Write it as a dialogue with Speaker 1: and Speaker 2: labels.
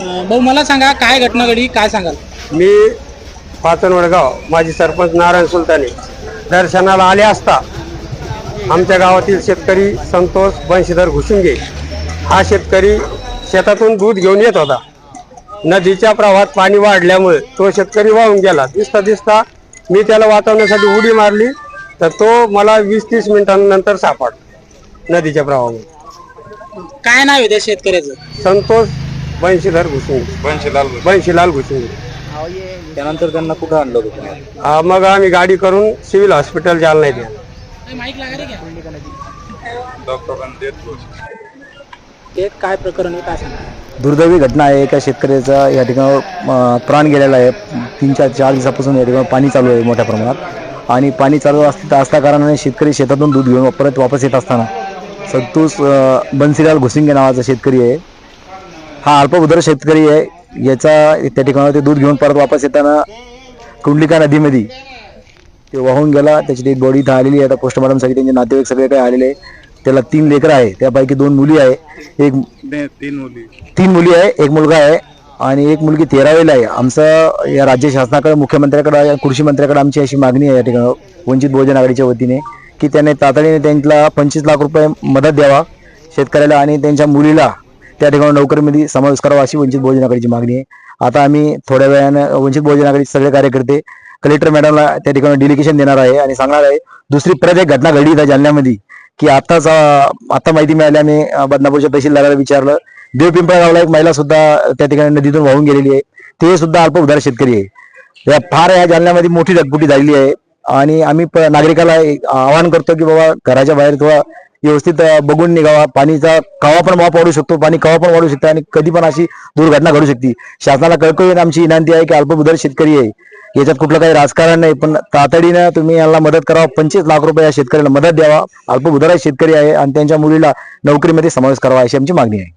Speaker 1: भाऊ मला सांगा काय घटना घडली काय सांगाल?
Speaker 2: मी पाचनवडगाव माजी सरपंच नारायण सुलताने दर्शनाला आले असता आमच्या गावातील शेतकरी संतोष बंशीधर घुशिंगे हा शेतकरी शेतातून दूध घेऊन येत होता. नदीच्या प्रवाहात पाणी वाढल्यामुळे तो शेतकरी वाहून गेला. दिसता दिसता मी त्याला वाचवण्यासाठी उडी मारली तर तो मला वीस तीस मिनिटांनंतर सापडला नदीच्या प्रवाहामध्ये
Speaker 1: काय नाव आहे त्या शेतकऱ्याचं?
Speaker 2: संतोष बंशीधर घुशिंगे बंशीलाल घुशिंगे
Speaker 3: त्यानंतर त्यांना कुठं आणलं होतं तुम्ही?
Speaker 2: आ, मग आम्ही गाडी करून सिव्हिल हॉस्पिटल
Speaker 1: माईक लागा रे क्या ते काय प्रकरण आहे काय सांगा
Speaker 3: दुर्दैवी घटना आहे. एका शेतकऱ्याचा या ठिकाणी अं, प्राण गेलेला आहे. तीन चार चार दिवसापासून या ठिकाणी पाणी चालू आहे मोठ्या प्रमाणात. आणि पाणी चालू असत असल्या कारणाने शेतकरी शेतातून दूध घेऊन परत वापस येत असताना संतोष अं, बन्सीलाल घुसिंगे नावाचा शेतकरी आहे. हा अल्पभूधार शेतकरी आहे. याचा त्या ठिकाणी ते दूध घेऊन परत वापस येताना कुंडलिका नदीमध्ये ते वाहून गेला. त्याची डेड बॉडी इथं आलेली आहे. आता पोस्टमॉर्टमसाठी त्यांचे नातेवाईक सगळे काही आलेले आहे त्याला तीन लेकरं आहे त्यापैकी दोन मुली आहे. एक तीन मुली. आहे. एक मुलगा आहे आणि एक मुलगी तेरावेला आहे. आमचं या राज्य शासनाकडे मुख्यमंत्र्याकडे या कृषी मंत्र्याकडे आमची अशी मागणी आहे या ठिकाणी वंचित बहुजन आघाडीच्या वतीने की त्याने तातडीने त्यांना पंचवीस लाख रुपये मदत द्यावा. शेतकऱ्याला आणि त्यांच्या मुलीला त्या ठिकाणी नोकरीमध्ये समावेश करावा अशी वंचित बहुजन आघाडीची मागणी आहे. आता आम्ही थोड्या वेळानं वंचित बहुजन आघाडीचे सगळे कार्यकर्ते कलेक्टर मॅडमला त्या ठिकाणी डेलिगेशन देणार आहे आणि सांगणार आहे दुसरी परत एक घटना घडली त्या जालन्यामध्ये की आताच आता माहिती मिळाली आम्ही बदनापूरच्या तहसीलदाराला विचारलं. देवपिंपळगावला एक महिला सुद्धा त्या ठिकाणी नदीतून वाहून गेलेली आहे. ते सुद्धा अल्प अल्पउधार शेतकरी आहे. या फार या जालन्यामध्ये मोठी ढगफुटी झालेली आहे. आणि आम्ही नागरिकाला आवाहन करतो की बाबा घराच्या बाहेर थोडा व्यवस्थित बघून निघावा. पाणीचा कवा पण वाप वाढू शकतो पाणी कवा पण वाढू शकते आणि कधी पण अशी दुर्घटना घडू शकते. शासनाला कळकळून आमची विनंती आहे की अल्पभूधार शेतकरी आहे. याच्यात कुठलं काही राजकारण नाही पण तातडीनं तुम्ही यांना मदत करावा. पंचवीस लाख रुपये या शेतकऱ्यांना मदत द्यावा. अल्पभूधार शेतकरी आहे आणि त्यांच्या मुलीला नोकरीमध्ये समावेश करावा अशी आमची मागणी आहे.